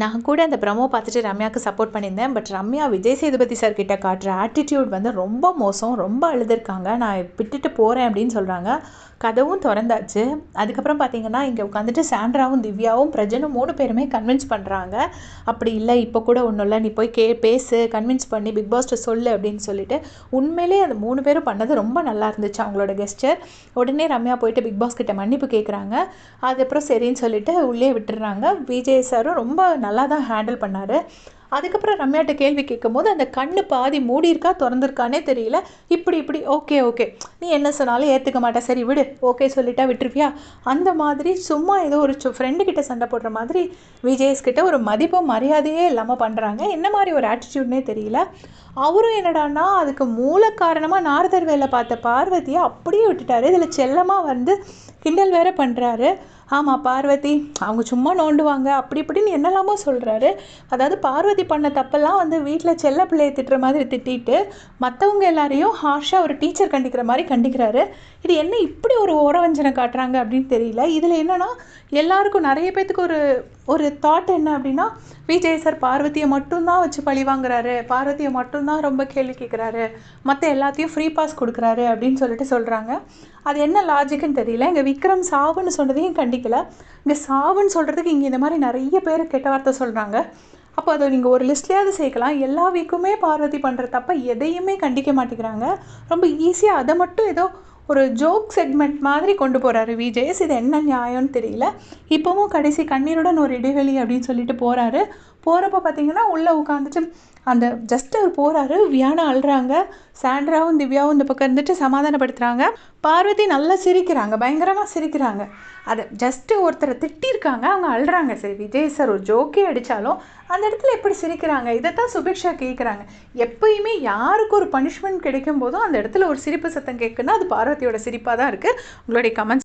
நான் கூட அந்த ப்ரமோ பார்த்துட்டு ரம்யாவுக்கு சப்போர்ட் பண்ணியிருந்தேன். பட் ரம்யா விஜய் சேதுபதி சார் கிட்ட காட்டுற ஆட்டிடியூட் வந்து ரொம்ப மோசம் ரொம்ப அழுதுருக்காங்க. நான் விட்டுட்டு போகிறேன் அப்படின்னு சொல்கிறாங்க கதவும் திறந்தாச்சு. அதுக்கப்புறம் பார்த்தீங்கன்னா இங்கே உட்காந்துட்டு சாண்ட்ராவும் திவ்யாவும் பிரஜனும் மூணு பேருமே கன்வின்ஸ் பண்ணுறாங்க அப்படி இல்லை இப்போ கூட ஒன்றும் இல்லை. நீ போய் கே பேசு கன்வின்ஸ் பண்ணி பிக் பாஸ்ட்ட சொல்லு அப்படின்னு சொல்லிட்டு உண்மையிலே அந்த மூணு பேரும் பண்ணது ரொம்ப நல்லா இருந்துச்சு அவங்களோட கெஸ்டர் உடனே ரம்யா போயிட்டு பிக் பாஸ் கிட்ட மன்னிப்பு கேட்குறாங்க அதுக்கப்புறம் சரின்னு சொல்லிட்டு உள்ளே விட்டுடுறாங்க விஜய் சாரும் ரொம்ப நல்லா தான் ஹேண்டில் பண்ணார். அதுக்கப்புறம் ரம்யாட்ட கேள்வி கேட்கும்போது அந்த கண்ணு பாதி மூடி இருக்கா தெரியல. இப்படி இப்படி ஓகே ஓகே நீ என்ன சொன்னாலும் ஏற்றுக்க மாட்டே. சரி விடு. ஓகே சொல்லிட்டா விட்டுருவியா? அந்த மாதிரி சும்மா ஏதோ ஒரு ஃப்ரெண்டு கிட்ட சண்டை போடுற மாதிரி விஜய்ஸ் கிட்ட ஒரு மதிப்பு மரியாதையே இல்லாமல் பண்ணுறாங்க என்ன மாதிரி ஒரு ஆட்டிடியூட்னே தெரியல. அவரும் என்னடான்னா அதுக்கு மூல காரணமாக நாரதர் வேலை பார்த்த பார்வதியை அப்படியே விட்டுட்டாரு. இதில் செல்லமாக வந்து கிண்டல் வேற பண்ணுறாரு ஆமாம் பார்வதி. அவங்க சும்மா நோண்டுவாங்க. அப்படி இப்படின்னு என்னெல்லாமோ சொல்கிறாரு அதாவது பார்வதி பண்ண தப்பெல்லாம் வந்து வீட்டில் செல்ல பிள்ளையை திட்டுற மாதிரி திட்டிட்டு மற்றவங்க எல்லாரையும் ஹார்ஷாக ஒரு டீச்சர் கண்டிக்கிற மாதிரி கண்டிக்கிறாரு. இது என்ன இப்படி ஒரு ஓரவஞ்சனை காட்டுறாங்க அப்படின்னு தெரியல. இதில் என்னென்னா எல்லாருக்கும் நிறைய பேத்துக்கு ஒரு ஒரு தாட் என்ன அப்படின்னா விஜய் சார் பார்வதியை மட்டும்தான் வச்சு பழி வாங்குறாரு. பார்வதியை மட்டும்தான் ரொம்ப கேள்வி கேட்குறாரு மற்ற எல்லாத்தையும் ஃப்ரீ பாஸ் கொடுக்குறாரு அப்படின்னு சொல்லிட்டு சொல்கிறாங்க அது என்ன லாஜிக்குன்னு தெரியல. இங்கே விக்ரம் சாவுன்னு சொன்னதையும் கண்டிக்கல. இங்கே சாவுன்னு சொல்கிறதுக்கு இங்கே இந்த மாதிரி நிறைய பேர் கெட்ட வார்த்தை சொல்கிறாங்க அப்போ அதை நீங்கள் ஒரு லிஸ்ட்லேயாவது சேர்க்கலாம். எல்லா வீக்குமே பார்வதி பண்ணுற தப்ப எதையுமே கண்டிக்க மாட்டேங்கிறாங்க. ரொம்ப ஈஸியாக அதை மட்டும் ஏதோ ஒரு ஜோக் செக்மெண்ட் மாதிரி கொண்டு போகிறாரு விஜேஸ் இது என்ன நியாயம்னு தெரியல. இப்போவும் கடைசி கண்ணீருடன் ஒரு இடைவெளி அப்படின்னு சொல்லிட்டு போகிறாரு போகிறப்ப பார்த்தீங்கன்னா உள்ளே உட்காந்துட்டு அந்த ஜஸ்ட் அவர் போகிறாரு வியானா அழுறாங்க. சாண்ட்ராவும் திவ்யாவும் இந்த பக்கம் இருந்துட்டு சமாதானப்படுத்துகிறாங்க பார்வதி நல்லா சிரிக்கிறாங்க. பயங்கரமாக சிரிக்கிறாங்க. அதை ஜஸ்ட்டு ஒருத்தரை திட்டிருக்காங்க. அவங்க அழுறாங்க. சரி விஜய் சார் ஒரு ஜோக்கே அடித்தாலும் அந்த இடத்துல எப்படி சிரிக்கிறாங்க? இதைத்தான் சுபிக்ஷா கேட்குறாங்க எப்பயுமே யாருக்கு ஒரு பனிஷ்மெண்ட் கிடைக்கும் போதும் அந்த இடத்துல ஒரு சிரிப்பு சத்தம் கேட்குன்னா அது பார்வதியோட சிரிப்பாக தான் இருக்குது உங்களுடைய கமெண்ட்ஸ்